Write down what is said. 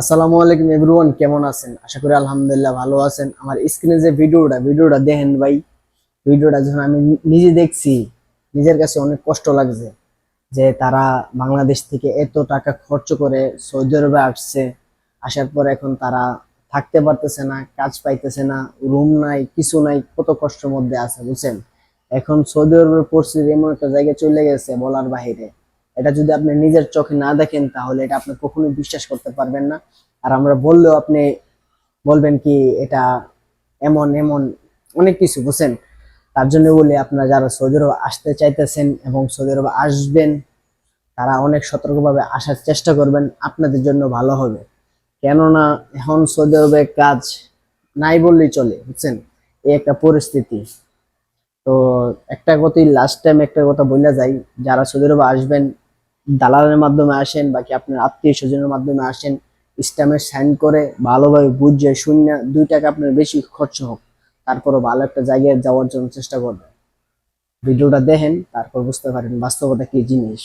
আসসালামু আলাইকুম এভরিওয়ান, কেমন আছেন? আশা করি আলহামদুলিল্লাহ ভালো আছেন। আমার স্ক্রিনে যে ভিডিওটা ভিডিওটা দেখেন ভাই। ভিডিওটা যখন আমি নিজে দেখছি, নিজের কাছে অনেক কষ্ট লাগছে যে তারা বাংলাদেশ থেকে এত টাকা খরচ করে সৌদি আরবে আসছে। আসার পর এখন তারা থাকতে পারতেছে না, কাজ পাইতেছে না রুম নাই, কিছু নাই, কত কষ্টের মধ্যে আছে, বুঝছেন? এখন সৌদি আরবের পরিস্থিতি এমন একটা জায়গায় চলে গেছে বলার বাহিরে। এটা যদি আপনি নিজের চোখে না দেখেন, তাহলে এটা আপনি কখনোই বিশ্বাস করতে পারবেন না। আর আমরা বললেও আপনি বলবেন কি, এটা এমন এমন অনেক কিছু, বুঝছেন? তার জন্য বলি, আপনারা যারা সৌদি আরব আসতে চাইতেছেন এবং সৌদি আরব আসবেন, তারা অনেক সতর্কভাবে আসার চেষ্টা করবেন, আপনাদের জন্য ভালো হবে। কেননা এখন সৌদি আরবে কাজ নাই বললেই চলে, বুঝছেন? এই একটা পরিস্থিতি। তো একটা কথাই লাস্ট টাইম একটা কথা বলে যাই, যারা সৌদি আরবে আসবেন দালালের মাধ্যমে আসেন, বাকি আপনার আত্মীয় স্বজনের মাধ্যমে আসেন ইসলামে সাইন করে ভালোভাবে বুঝে শূন্য দুই টাকা আপনার বেশি খরচ হোক, তারপরও ভালো একটা জায়গায় যাওয়ার জন্য চেষ্টা করবেন। ভিডিওটা দেখেন, তারপর বুঝতে পারেন বাস্তবতা কি জিনিস।